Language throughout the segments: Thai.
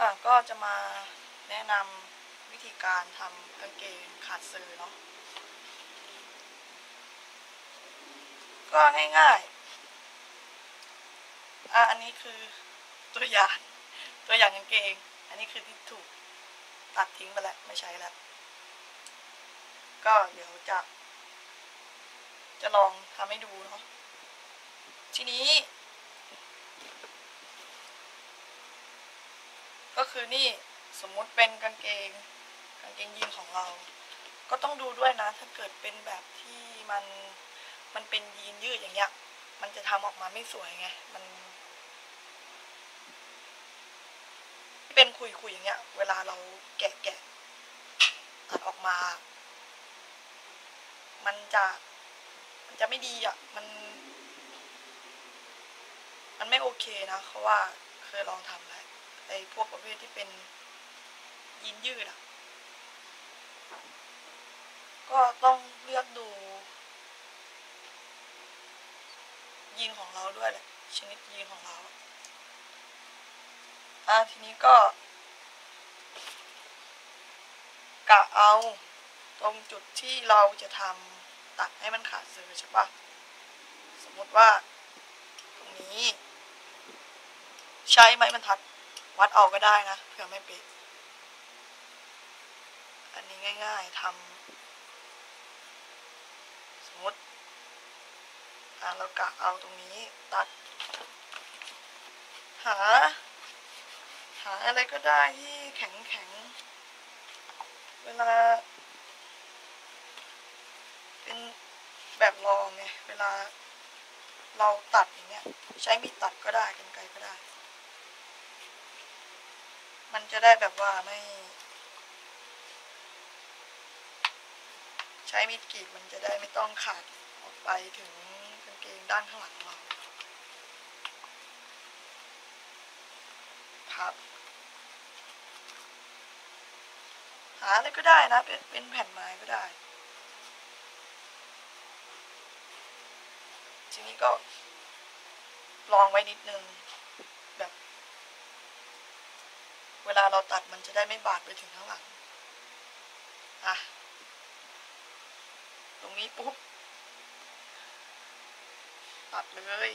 อะก็จะมาแนะนำวิธีการทำกางเกงขาดเซอร์เนาะก็ง่ายๆ อะอันนี้คือตัวอย่างตัวอย่างกางเกง อันนี้คือที่ถูกตัดทิ้งไปแล้วไม่ใช้แล้ว ก็เดี๋ยวจะ จะลองทำให้ดูเนาะทีนี้ ก็คือนี่สมมุติเป็นกางเกงกางเกงยีนของเรา ก็ต้องดูด้วยนะ ถ้าเกิดเป็นแบบที่มันมันเป็นยีนยืดอย่างเงี้ย มันจะทำออกมาไม่สวยไง มัน เป็นคุยๆอย่างเงี้ย เวลาเราแกะแกะตัดออกมา มันจะมันจะไม่ดีอะ มัน มันไม่โอเคนะ เพราะว่าเคยลองทำแล้ว ไอ้พวกประเภทที่เป็นยีนยืดอะก็ต้องเลือกดูยีนของเราด้วยแหละชนิดยีนของเราอะทีนี้ก็กะเอาตรงจุดที่เราจะทำตัดให้มันขาดเสือใช่ปะสมมติว่า ตรงนี้ ใช้ไม้บรรทัด วัดเอาก็ได้นะเผื่อไม่ป๊ะอันนี้ง่าย ๆทำสมมติอะเรากะเอาตรงนี้ตัด หา หาอะไรก็ได้ที่แข็งแข็งๆเวลา เป็นแบบรองไงเวลาเราตัดอย่างเงี้ย ใช้มีดตัดก็ได้กันไกรก็ได้ มันจะได้แบบว่าไม่ ใช้มีดกรีดมันจะได้ไม่ต้องขาดออกไปถึงกางเกงด้านข้างหลังเราครับหาอะไรก็ได้นะเป็นเป็นแผ่นไม้ก็ได้ทีนี้ก็ลองไว้นิดนึง แบบ เวลาเราตัดมันจะได้ไม่บาดไปถึงข้างหลัง อะ ตรงนี้ปุ๊บ ตัดเลย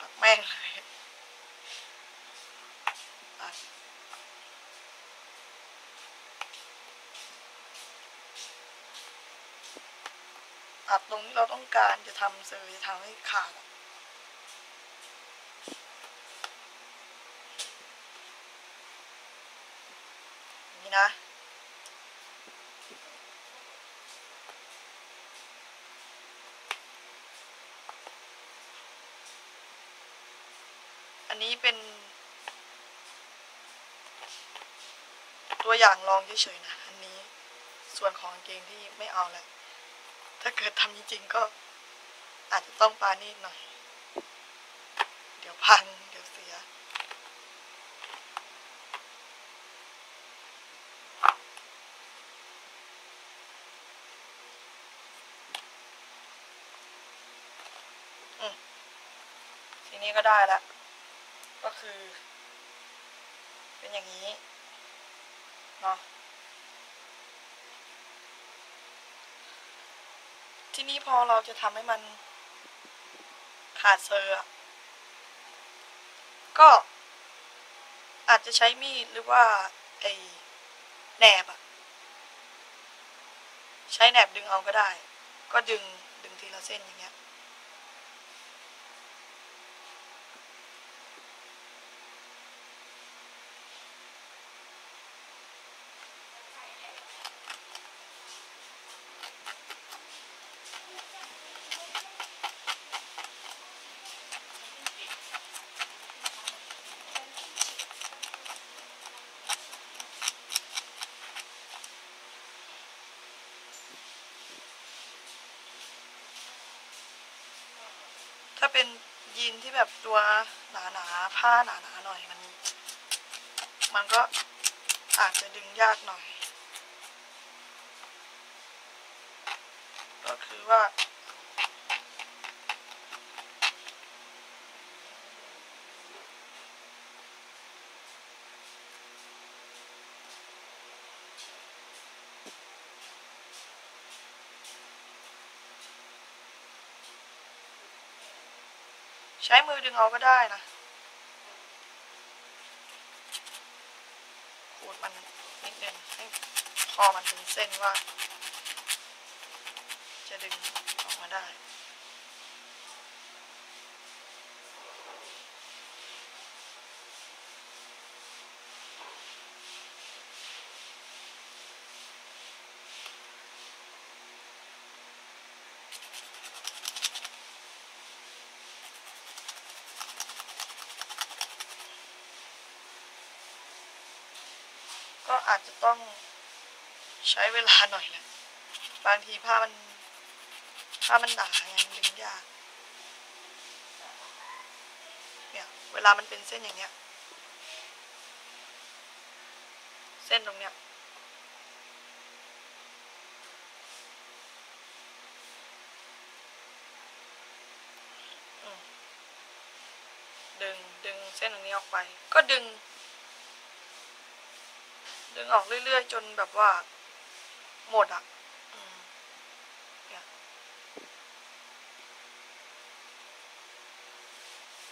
ตัดแม่งเลยตัดตัดตรงที่เราต้องการจะทำเซอร์จะทำให้ขาดอะอย่าง นี้นะอันนี้เป็น ตัวอย่างลองเฉยๆนะ อันนี้ส่วนของเกงที่ไม่เอาแหละถ้าเกิดทำจริงๆก็อาจจะต้องปานีดหน่อย เดี๋ยวพัง เดี๋ยวเสีย นี้ก็ได้ล้วก็คือ เป็นอย่างนี้เนาะทีนี้พอเราจะทำให้มันขาดเซอร์อก็อาจจะใช้มีดหรือว่าไอ้แหนบอะใช้แหนบดึงเอาก็ได้ ก็ดึงดึงทีละเส้นอย่างเงี้ยาเป็นยีนที่แบบตัวหนาๆผ้าหนาๆหน่อยมัน มันก็อาจจะดึงยากหน่อย ก็คือว่า ใช้มือดึงเอาก็ได้นะขูดมันนิดนึงให้พอมันเป็นเส้นว่า จะดึงออกมาได้ ก็อาจจะต้องใช้เวลาหน่อยแหละบางทีผ้ามันผ้ามันหนาไงมันดึงยากเนี่ยเวลามันเป็นเส้นอย่างเงี้ย เส้นตรงเนี้ยอืมดึงดึงเส้นตรงนี้ออกไป ก็ดึง ดึงออกเรื่อยๆ จนแบบว่า หมดอะ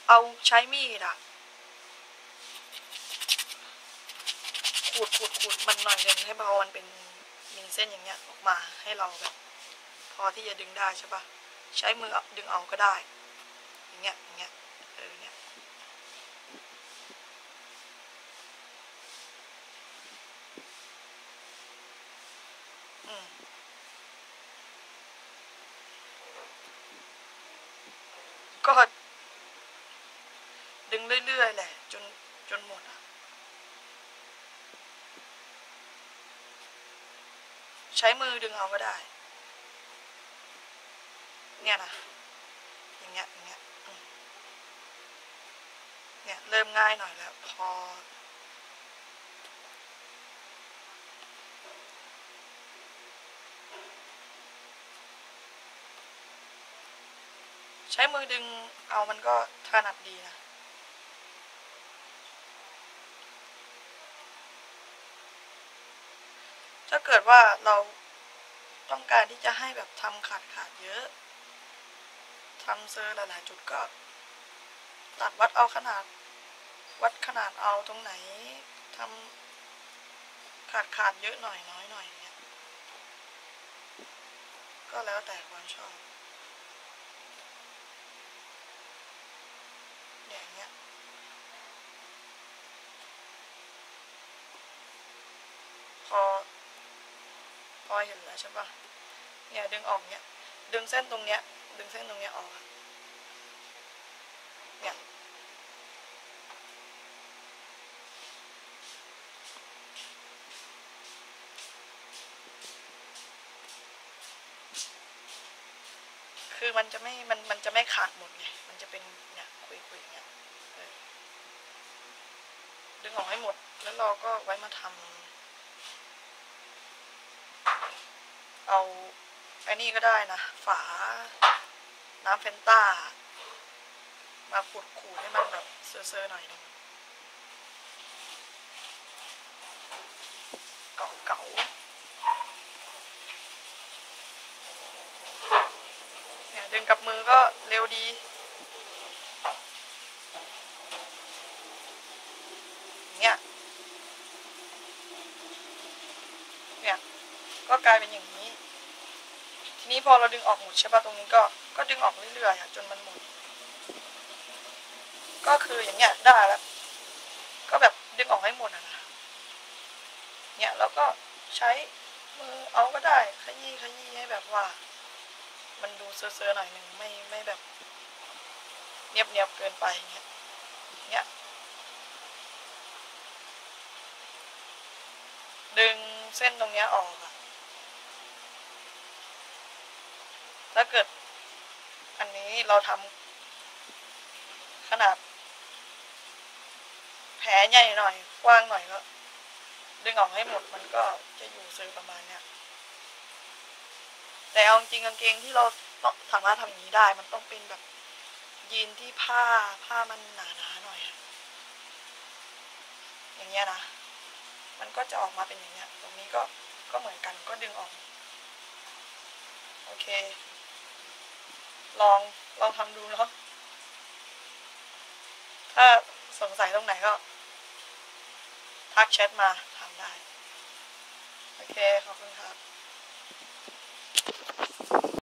เอาใช้มีดอะขูดขูดขูดมันหน่อยหนึงให้พอมันเป็นมีเส้นอย่างเงี้ยออกมาให้เราแบบ พอที่จะดึงได้ใช่ปะใช้มือดึงเอาก็ได้ อย่างเงี้ยอย่างเงี้ยเออเนี่ย ก็ดึงเรื่อยๆแหละ จนจนหมดอะ ใช้มือดึงเอาก็ได้ เนี่ยนะอย่างเงี้ยอย่างเงี้ยเนี่ยเริ่มง่ายหน่อยแล้ว พอ ช้มือดึงเอามันก็ถนัดดีนะ ถ้าเกิดว่าเราต้องการที่จะให้แบบทำขาดขาดเยอะทำเซอร์หลายๆจุดก็ตัดวัดเอาขนาด วัดขนาดเอาตรงไหนทำขาดขาดเยอะหน่อยน้อยหน่อยเงี้ยก็แล้วแต่ความชอบ เนี่ยอย่างเงี้ย พอ พอ เห็นแล้วใช่ปะเนี่ยดึงออกเนี้ยดึงเส้นตรงเนี้ย ดึงเส้นตรงเนี้ยออกอะเนี่ยคือมันจะไม่ มัน มันจะไม่ขาดหมดไง มันจะเป็นเนี่ยคุยคุยอย่างเงี้ยเออดึงออกให้หมด แล้วเราก็ไว้มาทำ เอาไอ้นี่ก็ได้นะ ฝา น้ำเฟนต้า มาขูดขูดให้มันแบบเซอร์ๆหน่อยหนึงเก่าเก่าๆเนี่ยดึงกับมือก็เร็วดีเนี่ย เนี่ย ก็กลายเป็นอย่างนี้ ทีนี้พอเราดึงออกหมดใช่ป่ะตรงนี้ก็ก็ดึงออกเรื่อยๆจนมันหมด ก็คืออย่างเงี้ยได้แล้ว ก็แบบดึงออกให้หมดอะนะเนี่ยแล้วก็ใช้มือเอาก็ได้ขยี้ขยี้ให้แบบว่า มันดูเซอร์ๆหน่อยหนึ่งไม่ไม่แบบเนียบเนียบเกินไปเงี้ยเนี่ยดึงเส้นตรงเนี้ยออกอะ ถ้าเกิด อันนี้เราทำขนาด แผลใหญ่หน่อยกว้างหน่อยก็ดึงออกให้หมดมันก็จะอยู่ซื้อประมาณเนี้ยแต่เอาจริงกางเกงที่เราสามารถทำอย่างนี้ได้ มันต้องเป็นแบบยีนที่ผ้าผ้ามันหนาๆหน่อยอย่างเงี้ยนะมันก็จะออกมาเป็นอย่างเงี้ย ตรงนี้ก็ก็เหมือนกันก็ดึงออก โอเค ลองลองทำดูเนาะถ้าสงสัยตรงไหนก็ ทักแชทมาทำได้ โอเค ขอบคุณครับ